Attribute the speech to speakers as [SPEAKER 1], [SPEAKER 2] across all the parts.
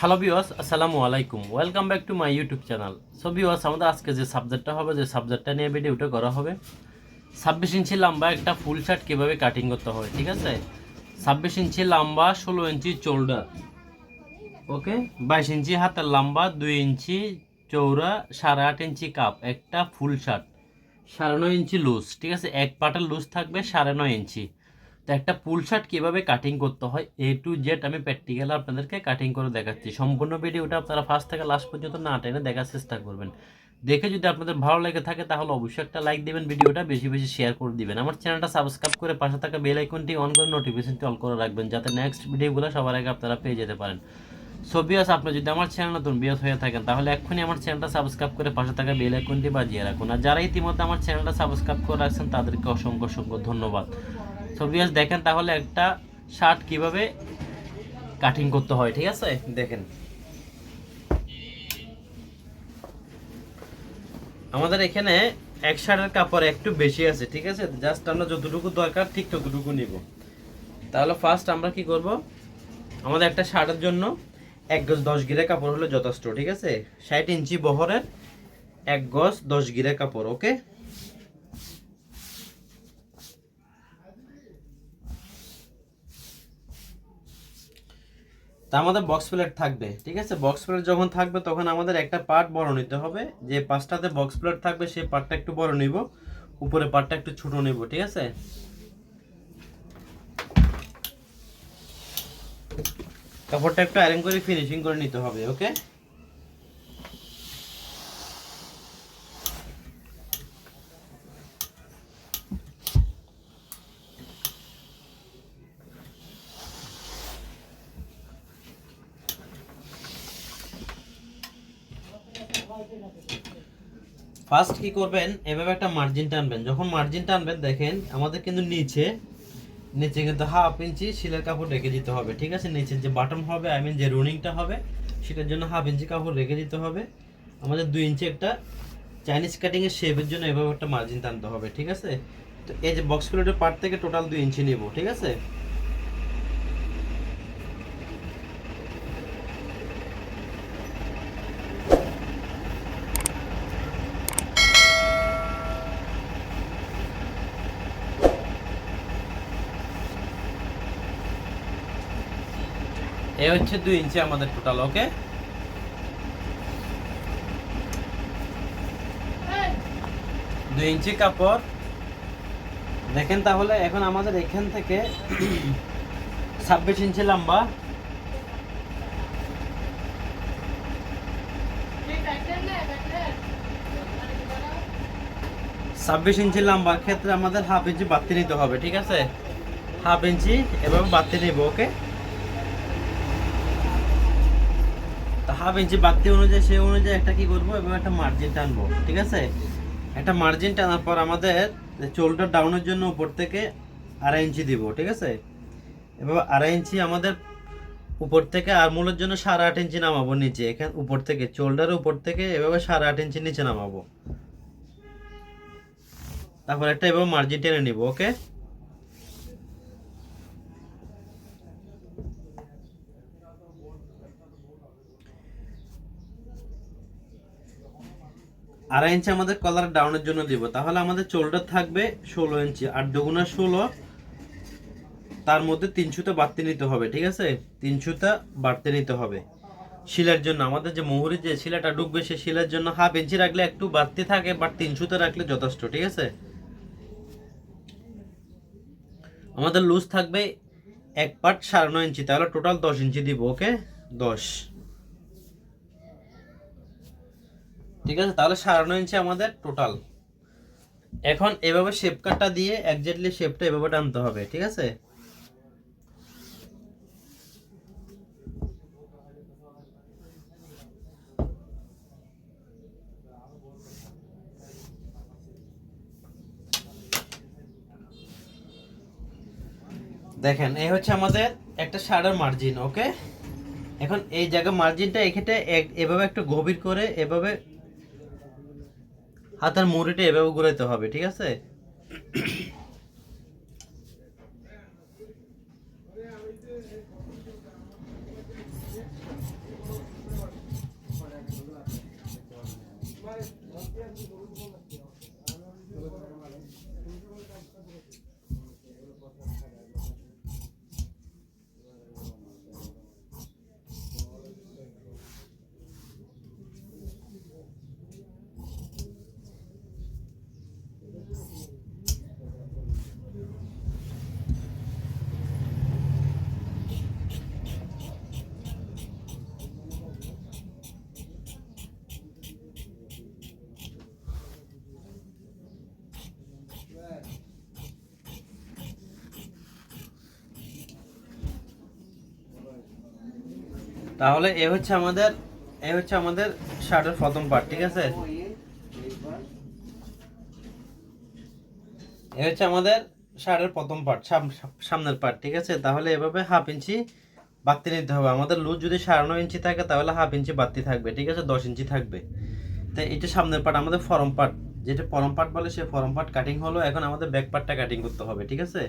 [SPEAKER 1] Hello বিওয়াস আসসালামু আলাইকুম। Welcome back to my YouTube channel so বিওয়াস আমাদের আজকে যে সাবজেক্টটা হবে, যে সাবজেক্টটা নিয়ে ভিডিওটা করা হবে, ছাব্বিশ ইঞ্চি লম্বা একটা ফুল শার্ট কীভাবে কাটিং করতে হবে ঠিক আছে? ছাব্বিশ ইঞ্চি লম্বা, ষোলো ইঞ্চি চৌড়া ওকে? বাইশ ইঞ্চি হাতের লম্বা, দুই ইঞ্চি চৌড়া সাড়ে আট ইঞ্চি কাপ একটা ফুল শার্ট সাড়ে নয় ইঞ্চি লুজ ঠিক আছে? এক পাটের লুজ থাকবে, সাড়ে নয় ইঞ্চি। তো একটা পুল শার্ট কীভাবে কাটিং করতে হয়? এ টু জেড আমি প্র্যাকটিক্যাল আপনাদেরকে কাটিং করে দেখাচ্ছি। সম্পূর্ণ ভিডিওটা আপনারা ফার্স্ট থেকে লাস্ট পর্যন্ত না টেনে দেখার চেষ্টা করবেন। দেখে যদি আপনাদের ভালো লেগে থাকে, তাহলে অবশ্যই একটা লাইক দিবেন ভিডিওটা বেশি বেশি শেয়ার করে দিবেন। আমার চ্যানেলটা সাবস্ক্রাইব করে পাশে থাকা বেল আইকনটি অন করে নোটিফিকেশনটি অল করে রাখবেন, যাতে নেক্সট ভিডিওগুলো সবার আগে আপনারা পেয়ে যেতে পারেন। সো বিয়াস আপনি যদি আমার চ্যানেল নতুন বিয়াস হয়ে থাকেন, তাহলে এক্ষুনি আমার চ্যানেলটা সাবস্ক্রাইব করে পাশে থাকা বেল আইকনটি বাজিয়ে রাখুন। আর যারা ইতিমধ্যে আমার চ্যানেলটা সাবস্ক্রাইব করে রাখছেন, তাদেরকে অসংখ্য অসংখ্য ধন্যবাদ। সো বিয়াস দেখেন তাহলে একটা শার্ট কীভাবে কাটিং করতে হয়, ঠিক আছে? দেখেন। আমাদের এখানে এক শার্টের কাপড় একটু বেশি আছে, ঠিক আছে? জাস্ট আমরা যতটুকু দরকার, ঠিক ততটুকু নিব। তাহলে ফার্স্ট আমরা কি করব? আমাদের একটা শার্টের জন্য এক গজ দশ গিরে কাপড় হলে যথেষ্ট, ঠিক আছে? ষাট ইঞ্চি বহরের এক গজ দশ গিরে কাপড় ওকে তা আমাদের বক্স প্লেট থাকবে, ঠিক আছে? বক্স প্লেট যখন থাকবে, তখন আমাদের একটা পার্ট বড় নিতে হবে। যে পাঁচটাতে বক্স প্লেট থাকবে সেই পার্টটা একটু বড় নিব, উপরে পার্টটা একটু ছোট নিব, ঠিক আছে? কাপড়টা একটু আয়রন করে ফিনিশিং করে নিতে হবে ওকে ফার্স্ট কি করবেন? এভাবে একটা মার্জিন টানবেন। যখন মার্জিন টানবেন, দেখেন আমাদের কিন্তু নিচে নিচে কিন্তু হাফ ইঞ্চি শিলের কাপড় রেখে দিতে হবে, ঠিক আছে? নিচে যে বাটন হবে আই মিন যে রুনিংটা হবে, সেটার জন্য হাফ ইঞ্চি কাপড় রেখে দিতে হবে। আমাদের দুই ইঞ্চি একটা চাইনিজ কাটিংয়ের শেপের জন্য এভাবে একটা মার্জিন টানতে হবে, ঠিক আছে? তো এই যে বক্স প্লেটের পার্ট থেকে টোটাল দুই ইঞ্চি নেব, ঠিক আছে? হচ্ছে দুই ইঞ্চি আমাদের টোটাল ওকে দুই ইঞ্চি কাপড়। দেখেন তাহলে, এখন আমাদের এখান থেকে ছাব্বিশ ইঞ্চি লম্বা। ছাব্বিশ ইঞ্চি লম্বার ক্ষেত্রে আমাদের হাফ ইঞ্চি বাড়তি নিতে হবে, ঠিক আছে? হাফ ইঞ্চি এভাবে বাড়তি নিব ওকে হাফ ইঞ্চি বাড়তি অনুযায়ী, সেই অনুযায়ী একটা কি করব? এবং একটা মার্জিন টানবো, ঠিক আছে? একটা মার্জিন টানার পর আমাদের চোলটা ডাউনের জন্য উপর থেকে আড়াই ইঞ্চি দিব, ঠিক আছে? এবার আড়াই ইঞ্চি আমাদের উপর থেকে আর মূলের জন্য সাড়ে আট ইঞ্চি নামাবো নিচে। এখান উপর থেকে, চোলটার উপর থেকে এভাবে সাড়ে আট ইঞ্চি নিচে নামাবো। তারপর একটা এভাবে মার্জিন টেনে নিব ওকে আড়াই ইঞ্চি আমাদের কলার ডাউনের জন্য দিব। তাহলে আমাদের চোলটা থাকবে ষোলো ইঞ্চি। আর দুগুণা ষোলো, তার মধ্যে তিন সুতা বাড়তে নিতে হবে, ঠিক আছে? তিন সুতা বাড়তে নিতে হবে। শিলার জন্য, আমাদের যে মুহুরি যে শিলাটা ঢুকবে সে শিলার জন্য হাফ ইঞ্চি রাখলে একটু বাড়তি থাকে বাট তিনশোতে রাখলে যথেষ্ট, ঠিক আছে? আমাদের লুজ থাকবে এক পার্ট সাড়ে নয় ইঞ্চি, তাহলে টোটাল দশ ইঞ্চি দিব ওকে দশ। ঠিক আছে? তাহলে সাড়ে নয় ইঞ্চি আমাদের টোটাল এখন এভাবে শেপ কাটটা দিয়ে একজাক্টলি শেপটা এভাবে টানতে হবে, ঠিক আছে? দেখেন, এই হচ্ছে আমাদের একটা শাড়ের মার্জিন ওকে এখন এই জায়গা মার্জিনটা এখানে এক- এভাবে একটু গভীর করে এভাবে হাতের মুড়িটা এভাবে ঘুরাইতে হবে ঠিক আছে? তাহলে এ হচ্ছে আমাদের, এ হচ্ছে আমাদের শার্টের প্রথম পার্ট ঠিক আছে? এ হচ্ছে আমাদের শার্টের প্রথম পার্ট সামনের পার্ট ঠিক আছে? তাহলে এভাবে হাফ ইঞ্চি বাড়তি নিতে হবে। আমাদের লুজ যদি সাড়ে নয় ইঞ্চি থাকে, তাহলে হাফ ইঞ্চি বাড়তি থাকবে, ঠিক আছে? দশ ইঞ্চি থাকবে। তো এটা সামনের পার্ট আমাদের ফরম পার্ট যেটা ফরম পার্ট বলে সে ফরম পার্ট কাটিং হলো। এখন আমাদের ব্যাক পার্টটা কাটিং করতে হবে, ঠিক আছে?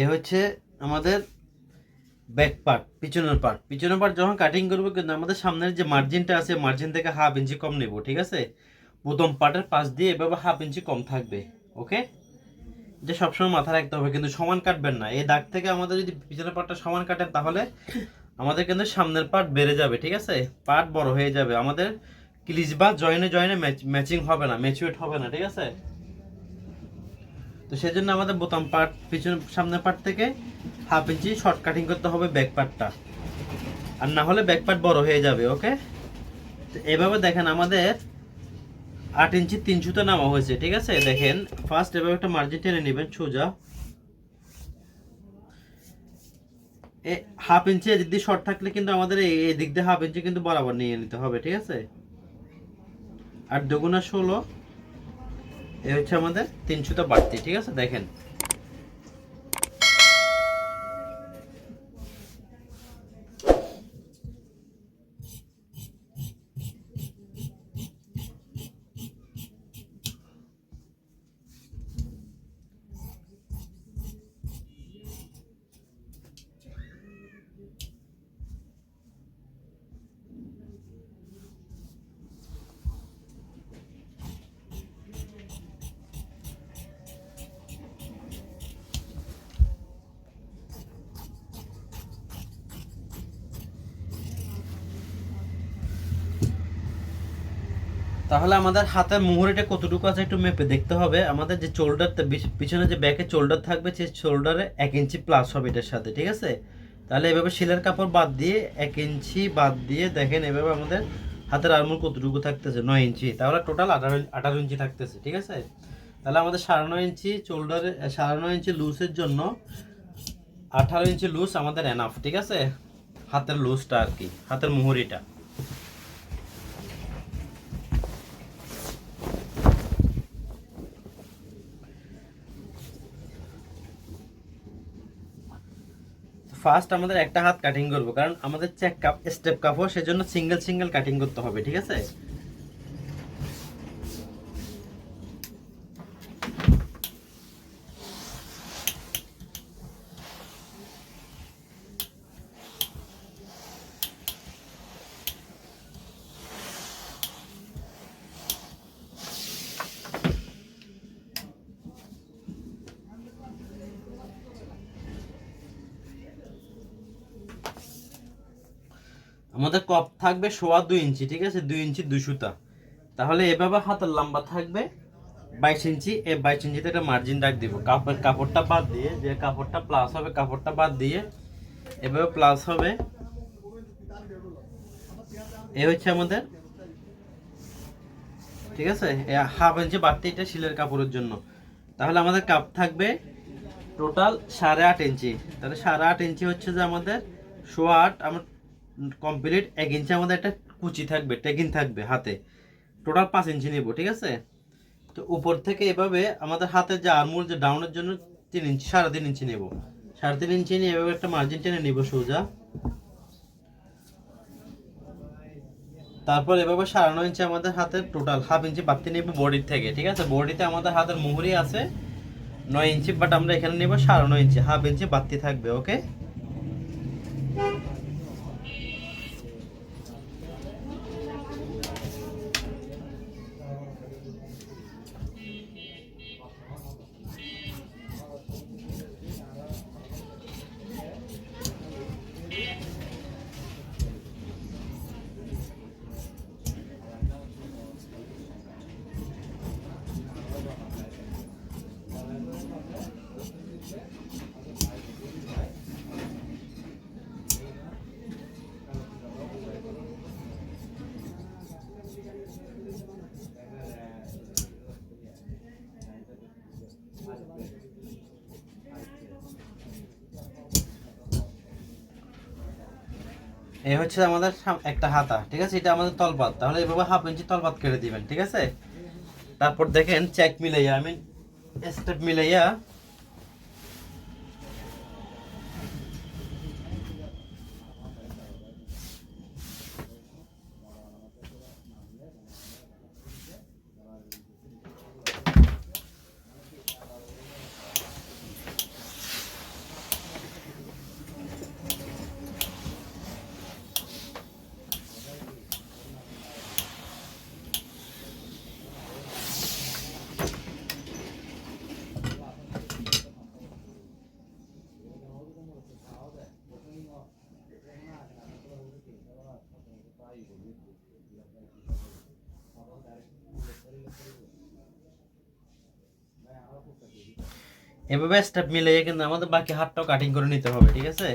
[SPEAKER 1] এ হচ্ছে আমাদের ব্যাক পার্ট পিছনের পার্ট পিছনের পার্ট যখন কাটিং করব কিন্তু আমাদের সামনের যে মার্জিনটা আছে মার্জিন থেকে হাফ ইঞ্চি কম নেব, ঠিক আছে? প্রথম পার্টের পাশ দিয়ে এভাবে হাফ ইঞ্চি কম থাকবে ওকে এটা সবসময় মাথায় রাখতে হবে, কিন্তু সমান কাটবেন না। এই দাগ থেকে আমাদের যদি পিছনের পার্টটা সমান কাটেন, তাহলে আমাদের কিন্তু সামনের পার্ট বেড়ে যাবে, ঠিক আছে? পার্ট বড় হয়ে যাবে। আমাদের ক্লিজ বা জয়েনে জয়েনে ম্যাচিং হবে না ম্যাচুয়েট হবে না, ঠিক আছে? তো সেই জন্য আমাদের বোতাম পার্ট পিছনে, সামনের পার্ট থেকে হাফ ইঞ্চি শর্ট কাটিং করতে হবে ব্যাক পার্টটা আর না হলে ব্যাক পার্ট বড় হয়ে যাবে ওকে তো এভাবে দেখেন আমাদের আট ইঞ্চি তিন সুতো নামা হয়েছে, ঠিক আছে? দেখেন ফার্স্ট এভাবে একটা মার্জিন টেনে নেবেন, সোজা। এ হাফ ইঞ্চি এদিক দিয়ে শর্ট থাকলে কিন্তু আমাদের এই দিক দিয়ে হাফ ইঞ্চি কিন্তু বরাবর নিয়ে নিতে হবে, ঠিক আছে? আর দুগুণা ষোলো এ হচ্ছে আমাদের তিনশোটা বাড়তি ঠিক আছে? দেখেন তাহলে আমাদের হাতের মুহুরিটা কতটুকু আছে একটু মেপে দেখতে হবে। আমাদের যে শোল্ডার পিছনে যে ব্যাকে চোল্ডার থাকবে, সেই চোল্ডারে এক ইঞ্চি প্লাস হবে এটার সাথে, ঠিক আছে? তাহলে এভাবে শিলের কাপড় বাদ দিয়ে এক ইঞ্চি বাদ দিয়ে দেখেন এভাবে আমাদের হাতের আরমোল কতটুকু থাকতেছে, নয় ইঞ্চি। তাহলে টোটাল আঠারো আঠারো ইঞ্চি থাকতেছে, ঠিক আছে? তাহলে আমাদের সাড়ে নয় ইঞ্চি চোল্ডারে সাড়ে নয় ইঞ্চি লুজের জন্য আঠারো ইঞ্চি লুজ আমাদের এনাফ ঠিক আছে? হাতের লুজটা আর কি, হাতের মুহুরিটা। ফার্স্ট আমাদের একটা হাত কাটিং করব, কারণ আমাদের চেক কাপ স্টেপ কাপড় সেজন্য সিঙ্গেল সিঙ্গেল কাটিং করতে হবে, ঠিক আছে? আমাদের কপ থাকবে সোয়া দুই ইঞ্চি, ঠিক আছে? দুই ইঞ্চি, দুই সুতা। তাহলে এভাবে হাতের লম্বা থাকবে। বাইশ ইঞ্চি এই বাইশ ইঞ্চিতে একটা মার্জিন রাখ দিব। কাপড় কাপড়টা বাদ দিয়ে, যে কাপড়টা প্লাস হবে কাপড়টা বাদ দিয়ে, এভাবে প্লাস হবে। এ হচ্ছে আমাদের, ঠিক আছে? হাফ ইঞ্চি বাড়তি এটা শিলের কাপড়ের জন্য। তাহলে আমাদের কাপ থাকবে টোটাল সাড়ে আট ইঞ্চি। তাহলে সাড়ে আট ইঞ্চি হচ্ছে যে আমাদের সোয়া আট, আমার কমপ্লিট এক ইঞ্চি আমাদের একটা কুচি থাকবে টেকিং থাকবে হাতে। টোটাল পাঁচ ইঞ্চি নেব, ঠিক আছে? তো উপর থেকে এভাবে আমাদের হাতের যে আরমুল যে ডাউনের জন্য তিন ইঞ্চি সাড়ে তিন ইঞ্চি নেব। সাড়ে তিন ইঞ্চি নিয়ে এভাবে একটা মার্জিন টেনে নিব সোজা। তারপর এভাবে সাড়ে নয় ইঞ্চি আমাদের হাতের টোটাল হাফ ইঞ্চি বাড়তি নেব বডির থেকে, ঠিক আছে? বডিতে আমাদের হাতের মুহুরি আছে নয় ইঞ্চি বাট আমরা এখানে নেব সাড়ে নয় ইঞ্চি হাফ ইঞ্চি বাড়তি থাকবে ওকে এই হচ্ছে আমাদের একটা হাতা, ঠিক আছে? এটা আমাদের তলপাত। তাহলে এভাবে হাফ ইঞ্চি তলপাত কেটে দিবেন, ঠিক আছে? তারপর দেখেন চেক মিলাইয়া আমি স্টেপ মিলাইয়া এভাবে স্টেপ মিলিয়ে কিন্তু আমাদের বাকি হাতটাও কাটিং করে নিতে হবে ঠিক আছে?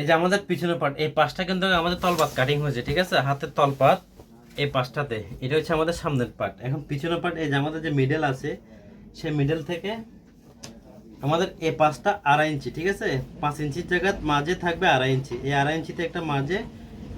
[SPEAKER 1] এই যে আমাদের পিছনের পার্ট এই পাশটা কিন্তু আমাদের তলপাত কাটিং হয়েছে, ঠিক আছে? হাতের তলপাত এই পাশটাতে। এটা হচ্ছে আমাদের সামনের পার্ট এখন পিছনের পার্ট এই যে আমাদের যে মিডল আছে, সেই মিডল থেকে আমাদের এই পাশটা আড়াই ইঞ্চি, ঠিক আছে? পাঁচ ইঞ্চির জায়গায় মাঝে থাকবে আড়াই ইঞ্চি। এই আড়াই ইঞ্চিতে একটা মাঝে,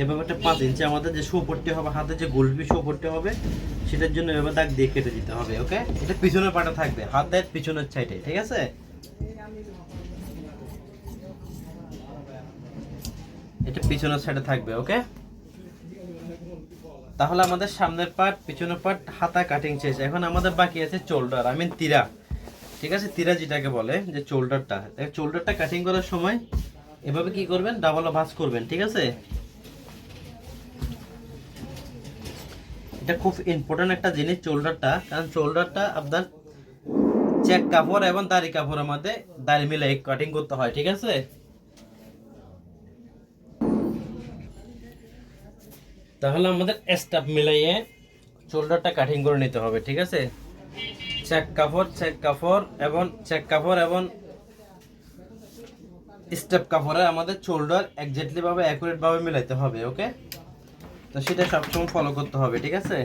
[SPEAKER 1] এভাবে একটা পাঁচ ইঞ্চি আমাদের যে শো হবে, হাতে যে গোলপি শো পড়তে হবে, সেটার জন্য এভাবে দাগ দিয়ে কেটে দিতে হবে ওকে এটা পিছনের পাটা থাকবে হাত দেয় পিছনের সাইডে ঠিক আছে? এটা পিছনের সাইডে থাকবে ওকে তাহলে আমাদের সামনের পার্ট পিছনের পার্ট হাতা কাটিং শেষ। এখন আমাদের বাকি আছে চোল্ডার আই মিন তিরা। ঠিক আছে? তিরা যেটাকে বলে, যে চোল্ডারটা চোল্ডারটা কাটিং করার সময় এভাবে কি করবেন? ডাবল ভাঁজ করবেন, ঠিক আছে? এটা খুব ইম্পর্টেন্ট একটা জিনিস চোল্ডারটা কারণ চোল্ডারটা আপনার চেক কাপড় এবং দাড়ি কাপড়ের মধ্যে দাড়ি মিলে কাটিং করতে হয়, ঠিক আছে? তাহলে আমাদের স্টাফ মিলাইয়ে শোল্ডারটা কাটিং করে নিতে হবে, ঠিক আছে? চেক কাপড় চেক কাপড় এবং চেক কাপড় এবং স্টেপ কাপড়ে আমাদের শোল্ডার একজাক্টলি অ্যাকুরেটভাবে অ্যাকুরেট ভাবে মিলাইতে হবে ওকে তো সেটা সবসময় ফলো করতে হবে, ঠিক আছে?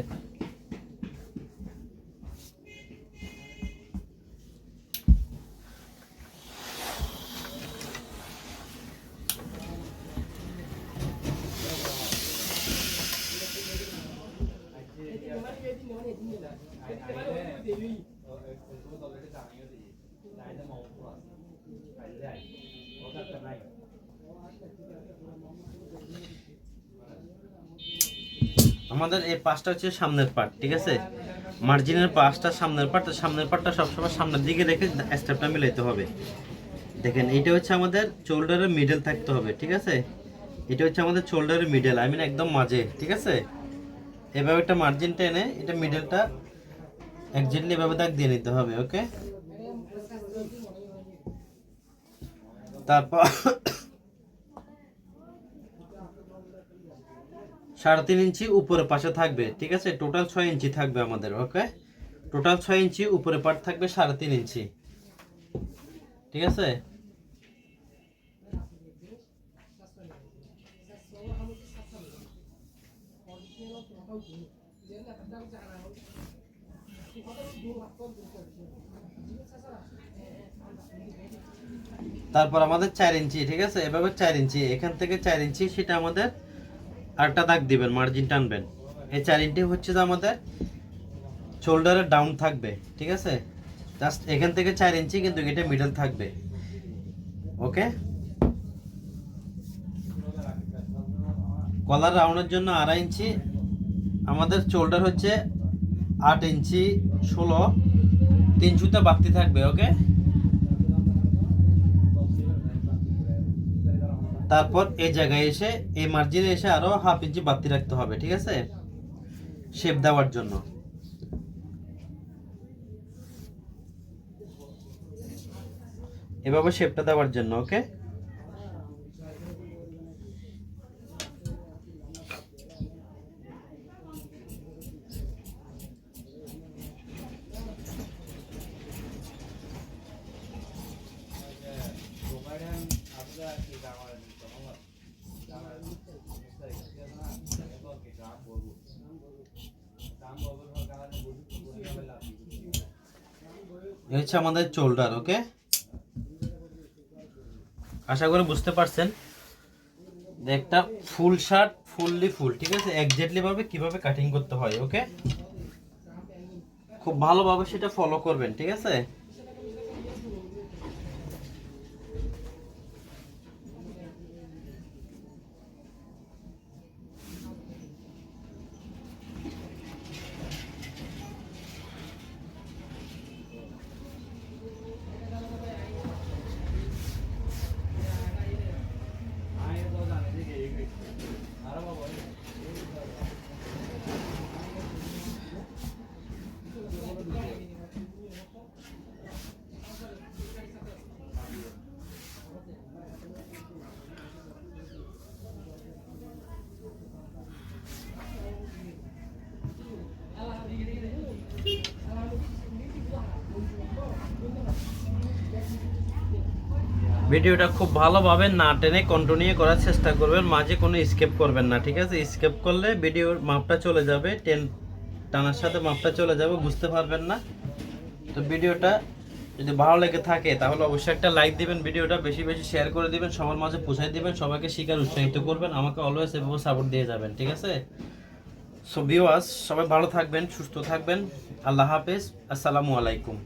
[SPEAKER 1] আমাদের এই পাঁচটা হচ্ছে সামনের পার্ট ঠিক আছে? মার্জিনের পাশটা সামনের পাটটা সামনের পাটটা সবসময় সামনের দিকে রেখে স্টেপটা মিলাইতে হবে। দেখেন এটা হচ্ছে আমাদের শোল্ডারের মিডল থাকতে হবে, ঠিক আছে? এটা হচ্ছে আমাদের শোল্ডারের মিডল আই মিন একদম মাঝে, ঠিক আছে? এভাবে একটা মার্জিন টেনে এটা মিডলটা একজাক্টলি এভাবে দাগ দিয়ে নিতে হবে ওকে তারপর সাড়ে তিন ইঞ্চি উপরে পাশে থাকবে, ঠিক আছে? টোটাল ছয় ইঞ্চি থাকবে আমাদের ওকে টোটাল ছয় ইঞ্চি উপরে পাট থাকবে সাড়ে তিন ইঞ্চি, ঠিক আছে? তারপর আমাদের চার ইঞ্চি, ঠিক আছে? এভাবে চার ইঞ্চি, এখান থেকে চার ইঞ্চি, সেটা আমাদের আরেকটা দাগ দিবেন মার্জিন টানবেন। এই চার ইঞ্চি হচ্ছে যে আমাদের শোল্ডারের ডাউন থাকবে, ঠিক আছে? জাস্ট এখান থেকে চার ইঞ্চি কিন্তু এটা মিডল থাকবে। ওকে কলার রাউন্ডের জন্য আড়াই ইঞ্চি আমাদের শোল্ডার হচ্ছে আট ইঞ্চি ষোলো, তিন সুতা বাড়তি থাকবে ওকে তারপর এই জায়গায় এসে, এই মার্জিনে এসে আরও হাফ ইঞ্চি বাড়তি রাখতে হবে, ঠিক আছে? শেপ দেওয়ার জন্য। এভাবে শেপটা দেওয়ার জন্য ওকে হচ্ছে আমাদের চোলডার ওকে? আশা করি বুঝতে পারছেন। একটা ফুল শার্ট, ফুললি ফুল, ঠিক আছে? একজ্যাক্টলি ভাবে কীভাবে কাটিং করতে হয়, ওকে? খুব ভালোভাবে সেটা ফলো করবেন, ঠিক আছে? ভিডিওটা খুব ভালোভাবে না টেনে কন্টিনিউ করার চেষ্টা করবেন, মাঝে কোনো স্কেপ করবেন না, ঠিক আছে? স্কেপ করলে ভিডিওর মাপটা চলে যাবে, টেন টানার সাথে মাপটা চলে যাবে, বুঝতে পারবেন না। তো ভিডিওটা যদি ভালো লেগে থাকে, তাহলে অবশ্যই একটা লাইক দিবেন ভিডিওটা, বেশি বেশি শেয়ার করে দিবেন, সবার মাঝে পৌঁছাই দিবেন, সবাইকে শিকার উৎসাহিত করবেন, আমাকে অলওয়েজ এভাবে সাপোর্ট দিয়ে যাবেন, ঠিক আছে? সো ভিউয়ার্স সবাই ভালো থাকবেন, সুস্থ থাকবেন, আল্লাহ হাফেজ, আসসালামু আলাইকুম।